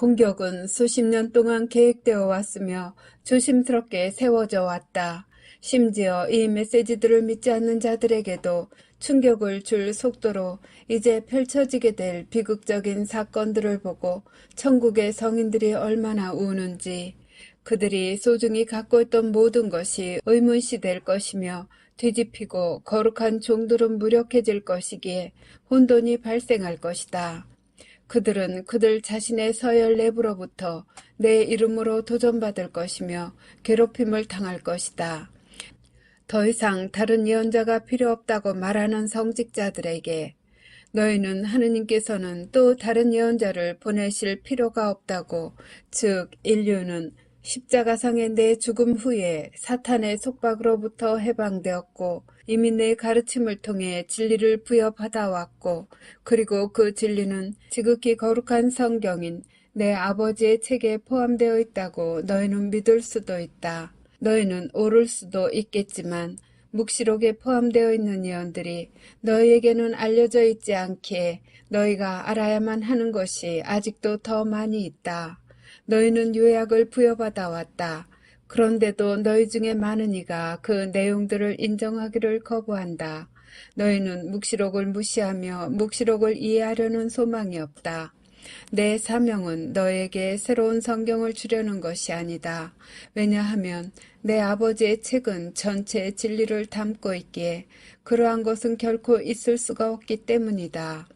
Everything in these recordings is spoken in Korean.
공격은 수십 년 동안 계획되어 왔으며 조심스럽게 세워져 왔다. 심지어 이 메시지들을 믿지 않는 자들에게도 충격을 줄 속도로 이제 펼쳐지게 될 비극적인 사건들을 보고 천국의 성인들이 얼마나 우는지 그들이 소중히 갖고 있던 모든 것이 의문시 될 것이며 뒤집히고 거룩한 종들은 무력해질 것이기에 혼돈이 발생할 것이다. 그들은 그들 자신의 서열 내부로부터 내 이름으로 도전받을 것이며 괴롭힘을 당할 것이다. 더 이상 다른 예언자가 필요 없다고 말하는 성직자들에게 너희는 하느님께서는 또 다른 예언자를 보내실 필요가 없다고 즉 인류는 십자가상의 내 죽음 후에 사탄의 속박으로부터 해방되었고 이미 내 가르침을 통해 진리를 부여받아 왔고 그리고 그 진리는 지극히 거룩한 성경인 내 아버지의 책에 포함되어 있다고 너희는 믿을 수도 있다. 너희는 오를 수도 있겠지만 묵시록에 포함되어 있는 예언들이 너희에게는 알려져 있지 않기에 너희가 알아야만 하는 것이 아직도 더 많이 있다. 너희는 요약을 부여받아 왔다. 그런데도 너희 중에 많은 이가 그 내용들을 인정하기를 거부한다. 너희는 묵시록을 무시하며 묵시록을 이해하려는 소망이 없다. 내 사명은 너에게 새로운 성경을 주려는 것이 아니다. 왜냐하면 내 아버지의 책은 전체 진리를 담고 있기에 그러한 것은 결코 있을 수가 없기 때문이다.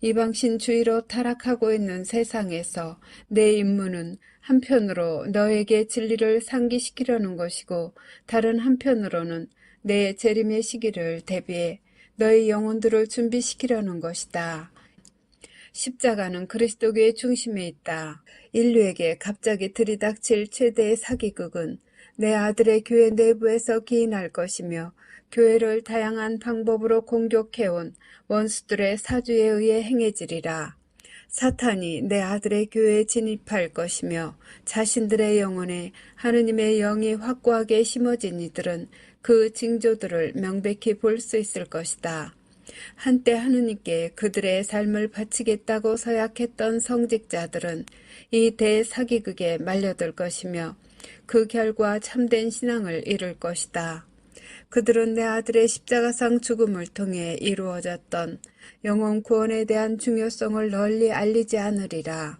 이방신주의로 타락하고 있는 세상에서 내 임무는 한편으로 너에게 진리를 상기시키려는 것이고 다른 한편으로는 내 재림의 시기를 대비해 너의 영혼들을 준비시키려는 것이다. 십자가는 그리스도교의 중심에 있다. 인류에게 갑자기 들이닥칠 최대의 사기극은 내 아들의 교회 내부에서 기인할 것이며 교회를 다양한 방법으로 공격해온 원수들의 사주에 의해 행해지리라. 사탄이 내 아들의 교회에 진입할 것이며 자신들의 영혼에 하느님의 영이 확고하게 심어진 이들은 그 징조들을 명백히 볼 수 있을 것이다. 한때 하느님께 그들의 삶을 바치겠다고 서약했던 성직자들은 이 대사기극에 말려들 것이며 그 결과 참된 신앙을 이룰 것이다. 그들은 내 아들의 십자가상 죽음을 통해 이루어졌던 영혼 구원에 대한 중요성을 널리 알리지 않으리라.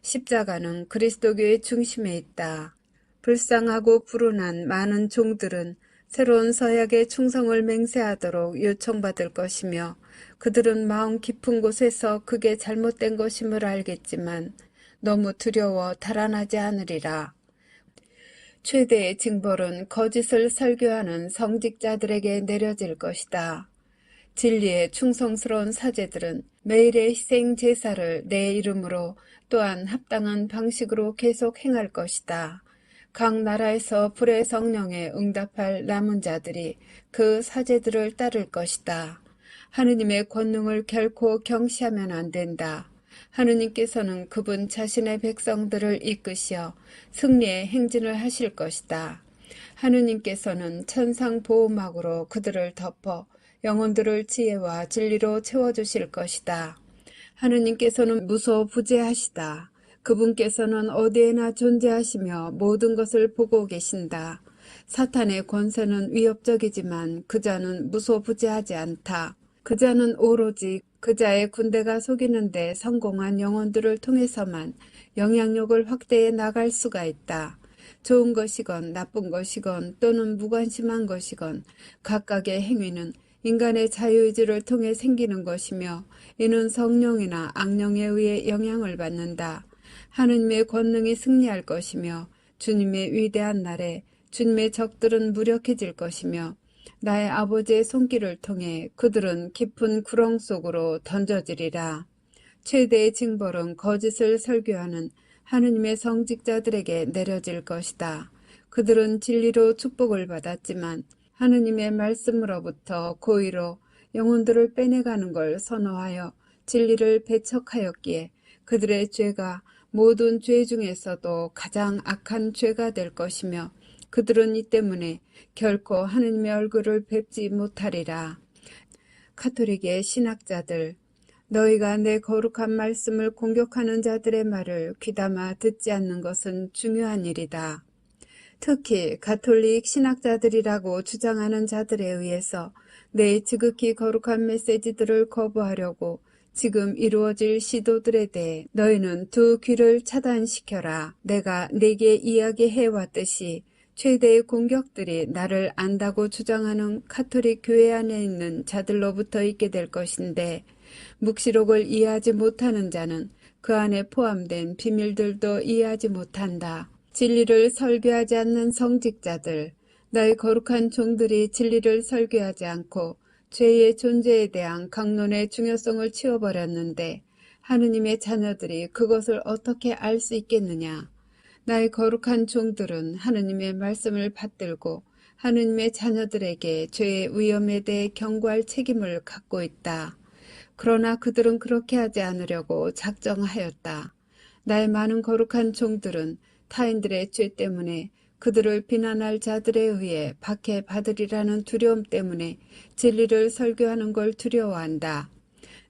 십자가는 그리스도교의 중심에 있다. 불쌍하고 불운한 많은 종들은 새로운 서약의 충성을 맹세하도록 요청받을 것이며 그들은 마음 깊은 곳에서 그게 잘못된 것임을 알겠지만 너무 두려워 달아나지 않으리라. 최대의 징벌은 거짓을 설교하는 성직자들에게 내려질 것이다. 진리에 충성스러운 사제들은 매일의 희생 제사를 내 이름으로 또한 합당한 방식으로 계속 행할 것이다. 각 나라에서 불의 성령에 응답할 남은 자들이 그 사제들을 따를 것이다. 하느님의 권능을 결코 경시하면 안 된다. 하느님께서는 그분 자신의 백성들을 이끄시어 승리의 행진을 하실 것이다. 하느님께서는 천상 보호막으로 그들을 덮어 영혼들을 지혜와 진리로 채워주실 것이다. 하느님께서는 무소부재하시다. 그분께서는 어디에나 존재하시며 모든 것을 보고 계신다. 사탄의 권세는 위협적이지만 그자는 무소부재하지 않다. 그자는 오로지 그자의 군대가 속이는데 성공한 영혼들을 통해서만 영향력을 확대해 나갈 수가 있다. 좋은 것이건 나쁜 것이건 또는 무관심한 것이건 각각의 행위는 인간의 자유의지를 통해 생기는 것이며 이는 성령이나 악령에 의해 영향을 받는다. 하느님의 권능이 승리할 것이며 주님의 위대한 날에 주님의 적들은 무력해질 것이며 나의 아버지의 손길을 통해 그들은 깊은 구렁 속으로 던져지리라. 최대의 징벌은 거짓을 설교하는 하느님의 성직자들에게 내려질 것이다. 그들은 진리로 축복을 받았지만 하느님의 말씀으로부터 고의로 영혼들을 빼내가는 걸 선호하여 진리를 배척하였기에 그들의 죄가 모든 죄 중에서도 가장 악한 죄가 될 것이며 그들은 이 때문에 결코 하느님의 얼굴을 뵙지 못하리라. 카톨릭의 신학자들 너희가 내 거룩한 말씀을 공격하는 자들의 말을 귀담아 듣지 않는 것은 중요한 일이다. 특히 가톨릭 신학자들이라고 주장하는 자들에 의해서 내 지극히 거룩한 메시지들을 거부하려고 지금 이루어질 시도들에 대해 너희는 두 귀를 차단시켜라. 내가 내게 이야기해 왔듯이 최대의 공격들이 나를 안다고 주장하는 카톨릭 교회 안에 있는 자들로부터 있게 될 것인데 묵시록을 이해하지 못하는 자는 그 안에 포함된 비밀들도 이해하지 못한다. 진리를 설교하지 않는 성직자들, 나의 거룩한 종들이 진리를 설교하지 않고 죄의 존재에 대한 강론의 중요성을 치워버렸는데 하느님의 자녀들이 그것을 어떻게 알 수 있겠느냐. 나의 거룩한 종들은 하느님의 말씀을 받들고 하느님의 자녀들에게 죄의 위험에 대해 경고할 책임을 갖고 있다. 그러나 그들은 그렇게 하지 않으려고 작정하였다. 나의 많은 거룩한 종들은 타인들의 죄 때문에 그들을 비난할 자들에 의해 박해받으리라는 두려움 때문에 진리를 설교하는 걸 두려워한다.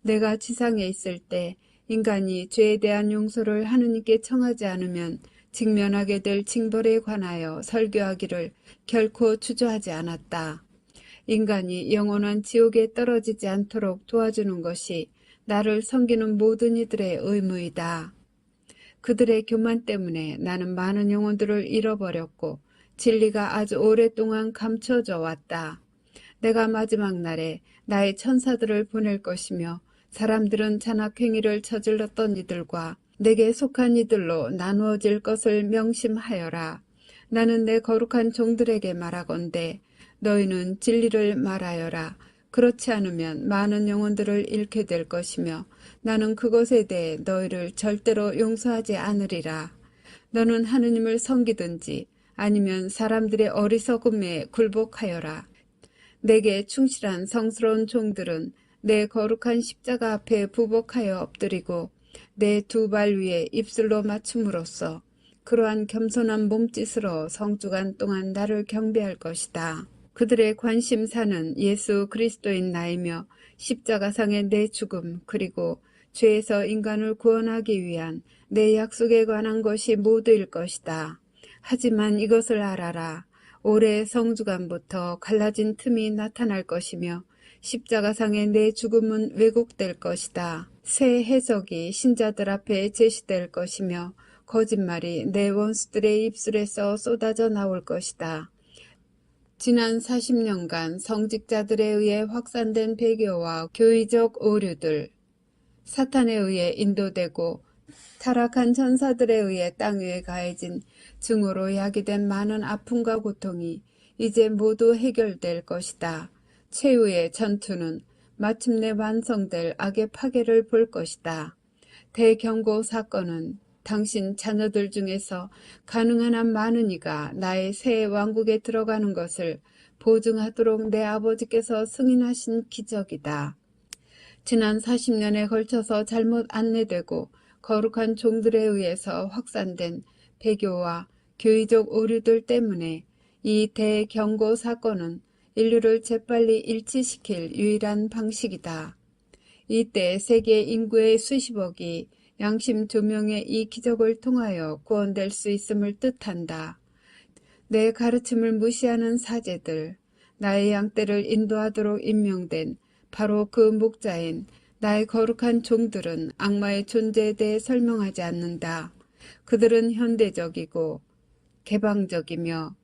내가 지상에 있을 때 인간이 죄에 대한 용서를 하느님께 청하지 않으면 직면하게 될 징벌에 관하여 설교하기를 결코 주저하지 않았다. 인간이 영원한 지옥에 떨어지지 않도록 도와주는 것이 나를 섬기는 모든 이들의 의무이다. 그들의 교만 때문에 나는 많은 영혼들을 잃어버렸고 진리가 아주 오랫동안 감춰져 왔다. 내가 마지막 날에 나의 천사들을 보낼 것이며 사람들은 잔악행위를 저질렀던 이들과 내게 속한 이들로 나누어질 것을 명심하여라. 나는 내 거룩한 종들에게 말하건대 너희는 진리를 말하여라. 그렇지 않으면 많은 영혼들을 잃게 될 것이며 나는 그것에 대해 너희를 절대로 용서하지 않으리라. 너는 하느님을 섬기든지 아니면 사람들의 어리석음에 굴복하여라. 내게 충실한 성스러운 종들은 내 거룩한 십자가 앞에 부복하여 엎드리고 내 두 발 위에 입술로 맞춤으로써 그러한 겸손한 몸짓으로 성주간 동안 나를 경배할 것이다. 그들의 관심사는 예수 그리스도인 나이며 십자가상의 내 죽음 그리고 죄에서 인간을 구원하기 위한 내 약속에 관한 것이 모두일 것이다. 하지만 이것을 알아라. 올해 성주간부터 갈라진 틈이 나타날 것이며 십자가상의 내 죽음은 왜곡될 것이다. 새 해석이 신자들 앞에 제시될 것이며 거짓말이 내 원수들의 입술에서 쏟아져 나올 것이다. 지난 40년간 성직자들에 의해 확산된 배교와 교의적 오류들, 사탄에 의해 인도되고 타락한 천사들에 의해 땅 위에 가해진 증오로 야기된 많은 아픔과 고통이 이제 모두 해결될 것이다. 최후의 전투는 마침내 완성될 악의 파괴를 볼 것이다. 대경고 사건은 당신 자녀들 중에서 가능한 한 많은 이가 나의 새 왕국에 들어가는 것을 보증하도록 내 아버지께서 승인하신 기적이다. 지난 40년에 걸쳐서 잘못 안내되고 거룩한 종들에 의해서 확산된 배교와 교의적 오류들 때문에 이 대경고 사건은 인류를 재빨리 일치시킬 유일한 방식이다. 이때 세계 인구의 수십억이 양심 조명의 이 기적을 통하여 구원될 수 있음을 뜻한다. 내 가르침을 무시하는 사제들, 나의 양떼를 인도하도록 임명된 바로 그 목자인 나의 거룩한 종들은 악마의 존재에 대해 설명하지 않는다. 그들은 현대적이고 개방적이며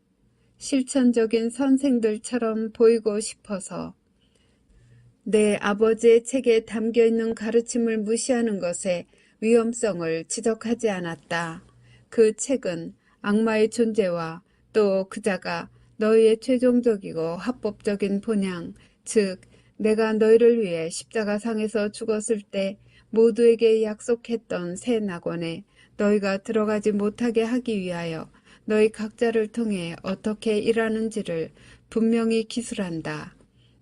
실천적인 선생들처럼 보이고 싶어서 내 아버지의 책에 담겨 있는 가르침을 무시하는 것에 위험성을 지적하지 않았다. 그 책은 악마의 존재와 또 그자가 너희의 최종적이고 합법적인 본향, 즉 내가 너희를 위해 십자가상에서 죽었을 때 모두에게 약속했던 새 낙원에 너희가 들어가지 못하게 하기 위하여 너희 각자를 통해 어떻게 일하는지를 분명히 기술한다.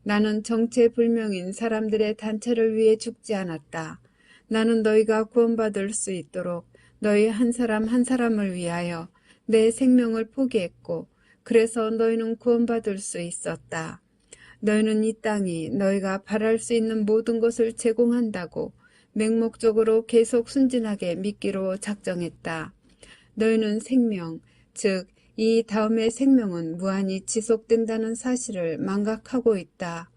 나는 정체불명인 사람들의 단체를 위해 죽지 않았다. 나는 너희가 구원받을 수 있도록 너희 한 사람 한 사람을 위하여 내 생명을 포기했고 그래서 너희는 구원받을 수 있었다. 너희는 이 땅이 너희가 바랄 수 있는 모든 것을 제공한다고 맹목적으로 계속 순진하게 믿기로 작정했다. 너희는 생명, 즉, 이 다음의 생명은 무한히 지속된다는 사실을 망각하고 있다.